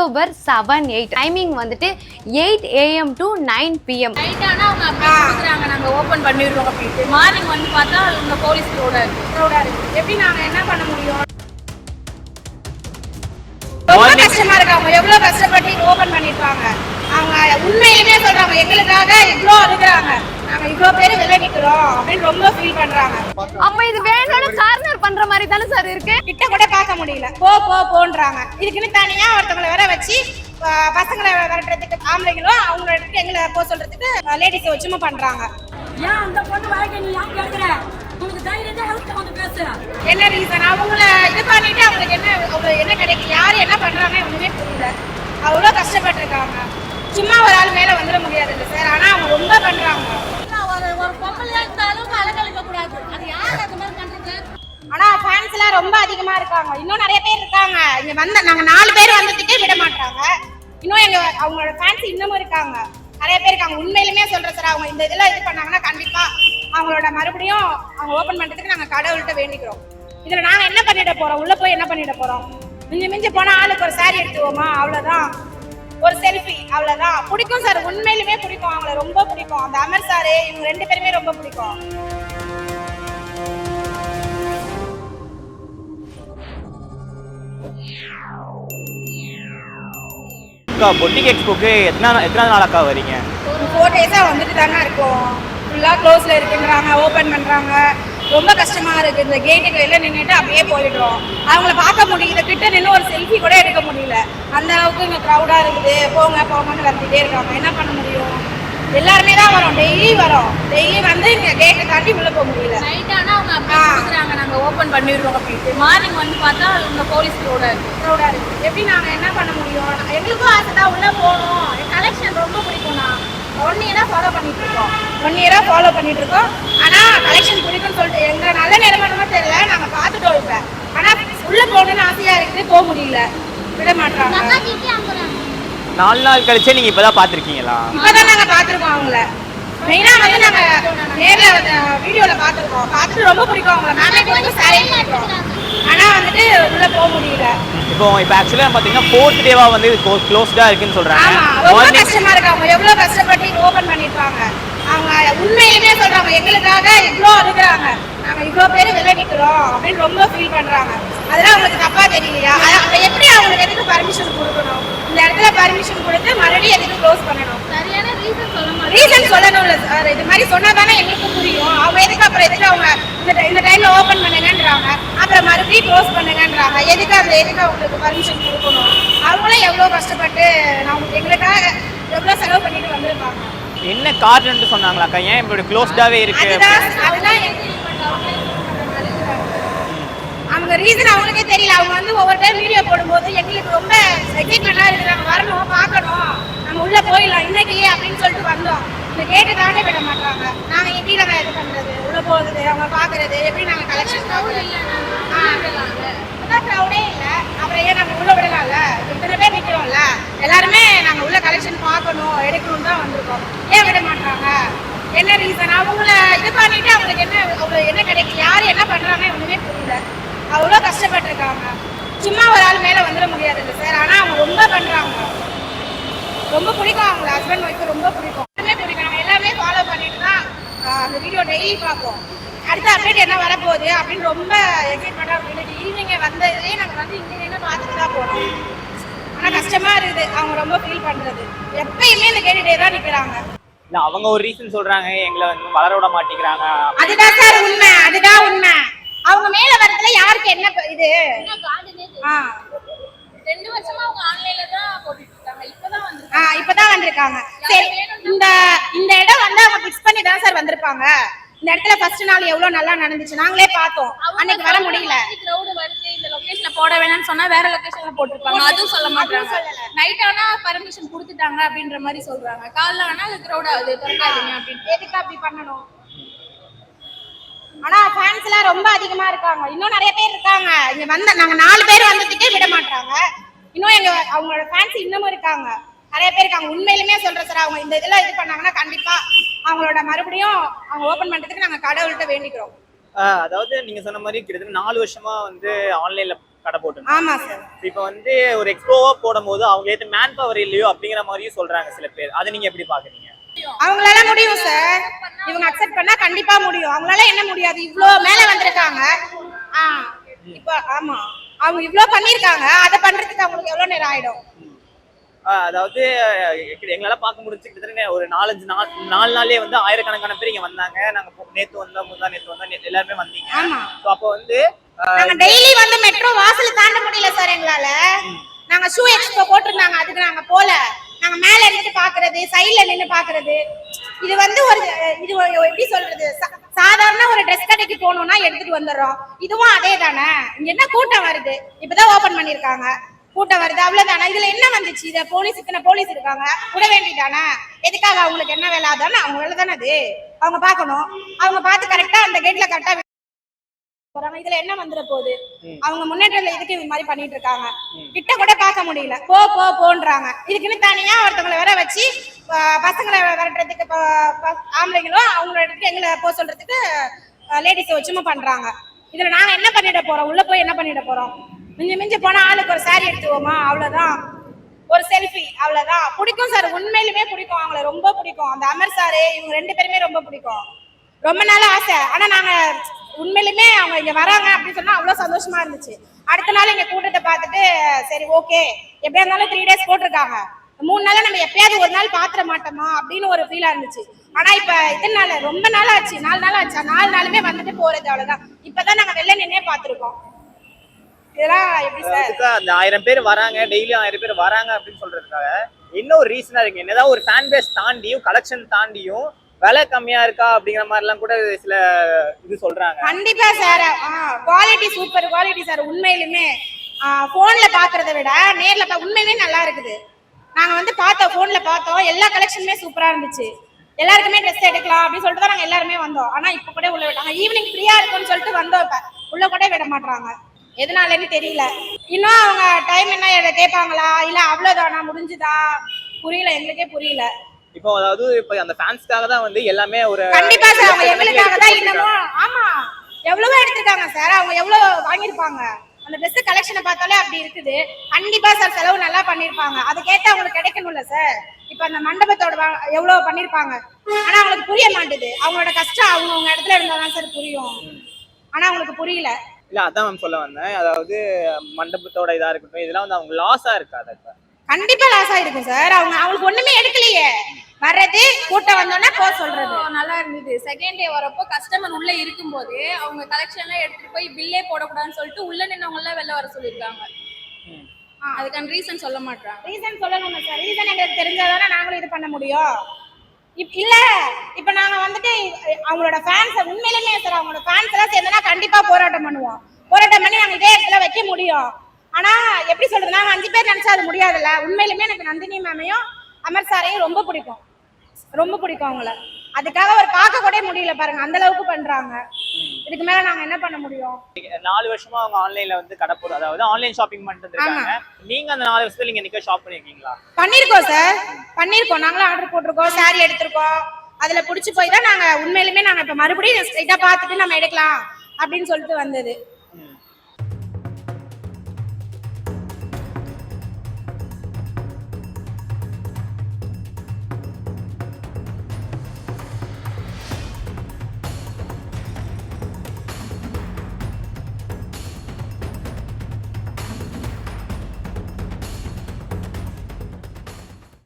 October seven eight timing வந்துட்டு eight AM to nine PM night ஆனா அவங்க அப்படியே கொடுக்குறாங்க. நாங்க ஓபன் பண்ணிடுறோம் அப்படின்ட்டு. மார்னிங் வந்து பார்த்தா உங்க போலீஸ் ரோட இருக்கு. ரோடா இருக்கு. எப்படி நாங்க என்ன பண்ண முடியும்? ரொம்ப கஷ்டமா இருக்கு. அவங்க எவ்வளவு கஷ்டப்பட்டு ஓபன் பண்ணிருப்பாங்க அவங்க உண்மையுமே சொல்றாங்க. எங்களுக்காக இவ்ளோ இருக்கிறாங்க இவ்ளோ பேர் வெளில நிக்கிறோம் அப்படின்னு ரொம்ப ஃபீல் பண்றாங்க. அப்ப இது வேணும்னு கார்னர் பண்ற மாதிரி தானே சார் இருக்கு? கிட்ட கூட பார்க்க முடியல. போ போ போன்றாங்க. இதுக்குன்னு தனியா ஒருத்தவங்களை வேற வச்சு பசங்களை விரட்டுறதுக்கு ஆம்பளைங்களும் அவங்க இடத்துக்கு எங்களை போக சொல்றதுக்கு லேடிஸை வச்சுமா பண்றாங்க. ஏன் அந்த பொண்ணு வாழ்க்கை நீ ஏன் கேட்கிற என்ன ரீசன் அவங்கள இது பண்ணிட்டு அவங்களுக்கு என்ன அவங்க என்ன கிடைக்கும் யார் என்ன பண்றாங்க ஒண்ணுமே புரியல. அவ்வளோ கஷ்டப்பட்டிருக்காங்க. சும்மா ஒரு ஆள் மேல வந்துட முடியாது. அவங்க இந்த இதெல்லாம் இது பண்ணாங்கன்னா கண்டிப்பா அவங்களோட மறுபடியும் அவங்க ஓபன் பண்றதுக்கு நாங்க கடவுள்கிட்ட வேண்டிக்கிறோம். இதுல நாங்க என்ன பண்ணிட போறோம்? உள்ள போய் என்ன பண்ணிட போறோம்? மிஞ்சி மிஞ்சி போனா ஆளுக்கு ஒரு சாரி எடுத்துவோமா அவ்வளவுதான். ஒரு செல்ஃபி அவ்வளவுதான். பிடிக்கும் சார் உண்மையிலுமே பிடிக்கும். அவங்கள ரொம்ப பிடிக்கும். அந்த அமர் சாரு இவங்க ரெண்டு பேருமே ரொம்ப பிடிக்கும். அக்கா பொட்டிக் எக்ஸ்போக்கு எத்தனை எத்தனை நாளாக்கா வரீங்க? ஃபோர் டேஸாக வந்துட்டு தானே இருக்கோம். ஃபுல்லாக க்ளோஸில் இருக்குன்றாங்க ஓப்பன் பண்ணுறாங்க ரொம்ப கஷ்டமா இருக்கு. இந்த கேட்டுக்கு வெளில நின்றுட்டு அப்படியே போயிடுறோம். அவங்கள பார்க்க முடியல. கிட்ட நின்று ஒரு செல்ஃபி கூட எடுக்க முடியல. அந்த அளவுக்கு இங்கே க்ரௌடாக இருக்குது. போங்க போங்கன்னு வந்துட்டே இருக்காங்க. என்ன பண்ண முடியும்? எல்லாருமே தான் வரோம். டெய்லி வரோம். டெய்லி வந்து இங்கே கேட்டை தாண்டி உள்ள போக முடியல. நைட் ஆனா அவங்க அப்படியே கொடுக்குறாங்க. நாங்க ஓபன் பண்ணிடுறோம் அப்படின்ட்டு. மார்னிங் வந்து பார்த்தா உங்க போலீஸ் ரோட இருக்கு. க்ரௌடாக இருக்கு. எப்படி நாங்கள் என்ன பண்ண முடியும்? எங்களுக்கும் ஆசை தான். உள்ளே போகணும். கலெக்ஷன் ரொம்ப பிடிக்கும்ண்ணா ஒன் இயராக ஃபாலோ பண்ணிட்டு இருக்கோம் ஒன் இயராக ஃபாலோ பண்ணிட்டு இருக்கோம் ஆனால் கலெக்ஷன் பிடிக்கும்னு சொல்லிட்டு எங்க நல்ல நிலைமைன்னு தெரியல. நாங்கள் பார்த்துட்டோம் இப்போ. ஆனால் உள்ளே போகணும்னு ஆசையாக இருக்குது போக முடியல. விட மாட்டாங்க நாலு நாள் கழிச்சே நீங்க இப்பதான் பாத்திருக்கீங்களா இப்பதான் நாங்க பாத்துருக்கோம் அவங்கள. மெயினா வந்து நாங்க நேர்ல வந்து வீடியோல பாத்துருக்கோம் பார்த்துட்டு ரொம்ப பிடிக்கும் அவங்கள. நானே கொஞ்சம் சாரி பிடிக்கும் ஆனா வந்துட்டு உள்ள போக முடியல. இப்போ இப்போ ஆக்சுவலாக பார்த்தீங்கன்னா ஃபோர்த் டேவா வந்து க்ளோஸ்டா இருக்குன்னு ஆமா சொல்றாங்க ரொம்ப மார்னிங் கஷ்டமா இருக்கு. அவங்க எவ்வளவு கஷ்டப்பட்டு ஓபன் பண்ணிருப்பாங்க. அவங்க உண்மையிலுமே சொல்றாங்க எங்களுக்காக இவ்ளோ இருக்கிறாங்க நாங்க இவ்ளோ பேர் வெளில நிக்கிறோம் அப்படின்னு ரொம்ப ஃபீல் பண்றாங்க. அதெல்லாம் அவங்களுக்கு தப்பா தெரியலையா? அப்ப எப்படி அவங்களுக்கு எதுக்கு பர்மிஷன் கொடுக்கணும்? இந்த இடத்துல பர்மிஷன் கொடுத்து மறுபடியும் எதுக்கு க்ளோஸ் பண்ணணும்? சரியான ரீசன் சொல்ல மாட்டேன். ரீசன் சொல்லணும்ல சார் இது மாதிரி சொன்னா தானே எங்களுக்கு புரியும். அவங்க எதுக்கு அப்புறம் எதுக்கு அவங்க இந்த டைம்ல ஓபன் பண்ணுங்கன்றாங்க மறுபடியும் க்ளோஸ் பண்ணுங்கன்றாங்க. எதுக்கு அந்த எதுக்கு அவங்களுக்கு பர்மிஷன் கொடுக்கணும்? அவங்களும் எவ்வளவு கஷ்டப்பட்டு நான் எங்களுக்காக எவ்வளவு செலவு பண்ணிட்டு வந்திருப்பாங்க என்ன காரணம்னு சொன்னாங்களாக்கா ஏன் இப்படி க்ளோஸ்டாவே இருக்கு? அவங்க ரீசன் அவங்களுக்கே தெரியல. அவங்க வந்து ஒவ்வொரு டைம் வீடியோ போடும்போது எங்களுக்கு ரொம்ப எக்ஸைட்மெண்டா இருக்கு நாங்க வரணும் பார்க்கணும். நம்ம உள்ள போயிடலாம். இன்னைக்கு அப்படின்னு சொல்லிட்டு வந்தோம். இந்த கேட்டை தாண்டி விட மாட்டாங்க நாங்க எப்படி நாங்க இது பண்றது? உள்ள போகுது அவங்க பாக்குறது எப்படி நாங்க கலெக்ஷன் க்ரௌடே இல்ல அப்புறம் ஏன் நாங்க உள்ள விடலாம்ல? இத்தனை பேர் எல்லாருமே நாங்க உள்ள கலெக்ஷன் பார்க்கணும் எடுக்கணும் தான் வந்திருக்கோம். ஏன் விட மாட்டாங்க என்ன ரீசன் அவங்கள இது பண்ணிட்டு அவங்களுக்கு என்ன அவங்க என்ன கிடைக்கும் யார் என்ன பண்றாங்க ஒண்ணுமே புரியல. அவ்வளோ கஷ்டப்பட்டிருக்காங்க. சும்மா ஒரு ஆள் மேல வந்துட முடியாது இல்லை சார். ஆனா அவங்க ரொம்ப பண்றாங்க. ரொம்ப பிடிக்கும் அவங்க ஹஸ்பண்ட் ஒய்ஃப் ரொம்ப பிடிக்கும் நாங்கள் எல்லாமே ஃபாலோ பண்ணிட்டு தான் ஆஹ், அந்த வீடியோ டெய்லி பார்ப்போம். அடுத்த அப்டேட் என்ன வரப்போகுது அப்படின்னு ரொம்ப எக்ஸைட்மெண்ட்டாக இருக்கும் ஈவினிங் வந்ததே நாங்கள் வந்து இங்கே பார்த்துட்டு தான் போனோம் ஆனால் கஷ்டமா இருக்குது. அவங்க ரொம்ப ஃபீல் பண்றது. எப்பயுமே இந்த கேட்டுட்டே தான் நிற்கிறாங்க இல்ல அவங்க ஒரு ரீசன் சொல்றாங்க. எங்களை வந்து வளர விட மாட்டேங்கிறாங்க. அதுதான் சார் உண்மை. அதுதான் உண்மை. அவங்க மேல வரதுல யாருக்கு என்ன இது? ஆ. ரெண்டு வருஷமா அவங்க ஆன்லைன்ல தான் போட்டுட்டு இருக்காங்க இப்பதான் வந்திருக்காங்க. சரி இந்த இந்த இடம் வந்து அவங்க ஃபிக்ஸ் பண்ணி தான் சார் வந்திருப்பாங்க. இந்த இடத்துல ஃபர்ஸ்ட் நாள் எவ்வளவு நல்லா நடந்துச்சு? நாங்களே பார்த்தோம். அன்னைக்கு வர முடியல. கிரௌடு வருது. இந்த லொகேஷன்ல போட வேணாம்னு சொன்னா வேற லொகேஷன்ல போட்டிருப்பாங்க. அதுவும் சொல்ல மாட்டாங்க நைட் ஆனா பர்மிஷன் கொடுத்துட்டாங்க அப்படின்ற மாதிரி சொல்றாங்க. காலைல ஆனா அது கிரௌட் ஆகுது திறக்காதீங்க அப்படின்னு. எதுக்கு அப்படி பண்ணணும்? ஆனா ஃபேன்ஸ் எல்லாம் ரொம்ப அதிகமா இருக்காங்க. இன்னும் நிறைய பேர் இருக்காங்க. இங்க வந்த நாங்க நாலு பேர் வந்ததுக்கே விட மாட்டாங்க இன்னும் எங்க அவங்களோட ஃபேன்ஸ் இன்னமும் இருக்காங்க. நிறைய பேர் இருக்காங்க உண்மையிலுமே சொல்றேன் சார் அவங்க இந்த இதெல்லாம் இது பண்ணாங்கன்னா கண்டிப்பா அவங்களோட மறுபடியும் அவங்க ஓபன் பண்றதுக்கு நாங்க கடவுள்கிட்ட வேண்டிக்கிறோம். அதாவது நீங்க சொன்ன மாதிரி கிட்டத்தட்ட நாலு வருஷமா வந்து ஆன்லைன்ல கடை போட்டு ஆமா சார் இப்போ வந்து ஒரு எக்ஸ்போவா போடும்போது அவங்க ஏற்ற மேன் பவர் இல்லையோ அப்படிங்கிற மாதிரியும் சொல்றாங்க சில பேர். அதை நீங்க எப்படி பாக்குறீங்க? அவங்களால முடியும் சார் இவங்க அக்செப்ட் பண்ணா கண்டிப்பா முடியும். அவங்களால என்ன முடியாது? இவ்ளோ மேல வந்திருக்காங்க. ஆ இப்போ ஆமா. அவங்க இவ்ளோ பண்ணிருக்காங்க. அதை பண்றதுக்கு அவங்களுக்கு எவ்வளவு நேரம் ஆயிடும்? அதாவது எங்களால பார்க்க முடிஞ்சு கிட்டத்தட்ட ஒரு நாலஞ்சு நாள் நாலு நாள்லயே வந்து ஆயிரக்கணக்கான பேர் இங்க வந்தாங்க. நாங்க போ- நேத்து வந்தோம் முந்தா நேத்து வந்தோம் நேத்து எல்லாருமே வந்தீங்க. ஸோ அப்போ வந்து நாங்க டெய்லி வந்து மெட்ரோ வாசல் தாண்ட முடியல சார் எங்களால. நாங்க ஷூ எக்ஸ்போ போட்டிருந்தாங்க. அதுக்கு நாங்க போல. நாங்க மேல நின்று பாக்குறது சைடுல நின்னு பாக்குறது. இது வந்து ஒரு இது எப்படி சொல்றது? சாதாரண ஒரு ட்ரெஸ் கடைக்கு போகணும்னா எடுத்துட்டு வந்துடுறோம். இதுவும் அதே தானே இங்க என்ன கூட்டம் வருது? இப்பதான் ஓபன் பண்ணிருக்காங்க. கூட்டம் வருது. அவ்வளவுதானே? இதுல என்ன வந்துச்சு? இத போலீஸ் இத்தனை போலீஸ் இருக்காங்க. விட வேண்டியதானே? எதுக்காக அவங்களுக்கு என்ன வேலை? அதானே அவங்க வேலை தானே அது? அவங்க பார்க்கணும். அவங்க பார்த்து கரெக்டா அந்த கேட்ல கரெக்டா போறாங்க. இதுல என்ன வந்துட போகுது? அவங்க முன்னேற்றத்துல இதுக்கு இது மாதிரி பண்ணிட்டு இருக்காங்க? கிட்ட கூட பார்க்க முடியல. போ போ போன்றாங்க. இதுக்குன்னு தனியா ஒருத்தவங்களை வேற வச்சு பசங்களை விரட்டுறதுக்கு ப- ப- ஆம்பளைங்களும் அவங்களோட இடத்துக்கு எங்களை போக சொல்றதுக்கு லேடிஸை வச்சுமா பண்றாங்க. இதுல நாங்க என்ன பண்ணிட போறோம்? உள்ள போய் என்ன பண்ணிட போறோம்? மிஞ்சி மிஞ்சி போனா ஆளுக்கு ஒரு சாரி எடுத்துவோமா அவ்வளவுதான். ஒரு செல்ஃபி அவ்வளவுதான். பிடிக்கும் சார் உண்மையிலுமே பிடிக்கும். அவங்கள ரொம்ப பிடிக்கும். அந்த அமர் சாரு இவங்க ரெண்டு பேருமே ரொம்ப பிடிக்கும். ரொம்ப நாள் ஆசை. ஆனா நாங்க உண்மையிலுமே அவங்க இங்க வராங்க அப்படின்னு சொன்னா அவ்வளவு சந்தோஷமா இருந்துச்சு. அடுத்த நாள் இங்க கூட்டத்தை பார்த்துட்டு சரி ஓகே எப்படியா இருந்தாலும் த்ரீ டேஸ் போட்டிருக்காங்க. மூணு நாள் நம்ம எப்பயாவது ஒரு நாள் பாத்திர மாட்டோமா அப்படின்னு ஒரு ஃபீலா இருந்துச்சு. ஆனா இப்ப இத்தனை நாள் ரொம்ப நாள் ஆச்சு நாலு நாள் ஆச்சு? நாலு நாளுமே வந்துட்டு போறது அவ்வளவுதான். இப்பதான் நாங்க வெளில நின்னே பார்த்துருக்கோம். இதெல்லாம் எப்படி சார்? அந்த ஆயிரம் பேர் வராங்க டெய்லி ஆயிரம் பேர் வராங்க அப்படின்னு சொல்றதுக்காக என்ன ஒரு ரீசனா இருக்கு? என்னதான் ஒரு ஃபேன் பேஸ் தாண்டியும் கலெக்ஷன் தாண்டியும் விலை கம்மியா இருக்கா அப்படிங்கிற மாதிரி எல்லாம் கூட சில இது சொல்றாங்க. கண்டிப்பா sir. Quality super quality sir. உண்மையிலுமே போன்ல பாக்குறத விட நேர்ல பா உண்மையிலே நல்லா இருக்குது. நாங்க வந்து பார்த்தோம் போன்ல பார்த்தோம். எல்லா கலெக்ஷனுமே சூப்பரா இருந்துச்சு. எல்லாருக்குமே ட்ரெஸ் எடுக்கலாம் அப்படின்னு சொல்லிட்டு தான் நாங்க எல்லாருமே வந்தோம். ஆனா இப்ப கூட உள்ள விட்டாங்க. ஈவினிங் ஃப்ரீயா இருக்கும்னு சொல்லிட்டு வந்தோம் இப்ப. உள்ள கூட விட மாட்டாங்க எதனாலன்னு தெரியல. இன்னும் அவங்க டைம் என்ன கேட்பாங்களா? இல்ல அவ்வளவுதானா? முடிஞ்சுதா? புரியல. எங்களுக்கே புரியல. இப்போ அதாவது இப்போ அந்த ஃபேன்ஸ்க்காக தான் வந்து எல்லாமே ஒரு கண்டிப்பா சார் அவங்க எங்களுக்காக தான் இன்னமும் ஆமா. எவ்வளவோ எடுத்திருக்காங்க சார் அவங்க எவ்வளவு வாங்கியிருப்பாங்க? அந்த ட்ரெஸ் கலெக்ஷனை பார்த்தாலே அப்படி இருக்குது. கண்டிப்பா சார் செலவு நல்லா பண்ணிருப்பாங்க அதுக்கேத்த அவங்களுக்கு கிடைக்கணும்ல சார் இப்ப அந்த மண்டபத்தோட எவ்வளவு பண்ணிருப்பாங்க ஆனா அவங்களுக்கு புரிய மாட்டுது. அவங்களோட கஷ்டம் அவங்க அவங்க இடத்துல இருந்தாதான் சார் புரியும். ஆனா அவங்களுக்கு புரியல. இல்ல அதான் மேம் சொல்ல வந்தேன். அதாவது மண்டபத்தோட இதா இருக்கட்டும் இதெல்லாம் வந்து அவங்க லாஸா இருக்காது இப்ப. கண்டிப்பா லாஸ் ஆயிருக்கும் சார் அவங்க அவங்களுக்கு ஒண்ணுமே எடுக்கலையே. வர்றது கூட்டம் வந்தோடனே போக சொல்றது. நல்லா இருந்தது. செகண்ட் டே வரப்போ கஸ்டமர் உள்ள இருக்கும்போது அவங்க கலெக்ஷன்லாம் எடுத்துட்டு போய் பில்லே போடக்கூடாதுன்னு சொல்லிட்டு உள்ள நின்னவங்க எல்லாம் வெளில வர சொல்லியிருக்காங்க. அதுக்கான ரீசன் சொல்ல மாட்டாங்க ரீசன் சொல்லணும் சார் ரீசன் எங்களுக்கு தெரிஞ்சாதானே நாங்களும் இது பண்ண முடியும். இப் இல்ல. இப்ப நாங்க வந்துட்டு அவங்களோட ஃபேன்ஸ் உண்மையிலுமே சார் அவங்களோட ஃபேன்ஸ் எல்லாம் சேர்ந்தனா கண்டிப்பா போராட்டம் பண்ணுவோம். போராட்டம் பண்ணி நாங்க இதே இடத்துல வைக்க முடியும். ஆனா எப்படி சொல்றது? நாங்க அஞ்சு பேர் நினைச்சா அது முடியாதுல்ல. உண்மையிலுமே எனக்கு நந்தினி மேமையும் அமர் சாரையும் ரொம்ப பிடிக்கும். ரொம்ப பிடிக்கும் அவங்கள. அதுக்காக ஒரு பார்க்க கூட முடியல பாருங்க அந்த அளவுக்கு பண்றாங்க. இதுக்கு மேல நாங்க என்ன பண்ண முடியும்? நாலு வருஷமா அவங்க ஆன்லைன்ல வந்து கடை போடு அதாவது ஆன்லைன் ஷாப்பிங் பண்ணிட்டு இருக்காங்க நீங்க அந்த நாலு வருஷத்துல நீங்க நிக்க ஷாப் பண்ணிருக்கீங்களா? பண்ணிருக்கோம் சார். பண்ணிருக்கோம். நாங்களும் ஆர்டர் போட்டிருக்கோம் saree எடுத்திருக்கோம். அதுல புடிச்சு போய் தான் நாங்க உண்மையிலுமே நாங்க இப்ப மறுபடியும் ஸ்ட்ரைட்டா பார்த்துட்டு நம்ம எடுக்கலாம் அப்படின்னு சொல்லிட்டு வந்தது.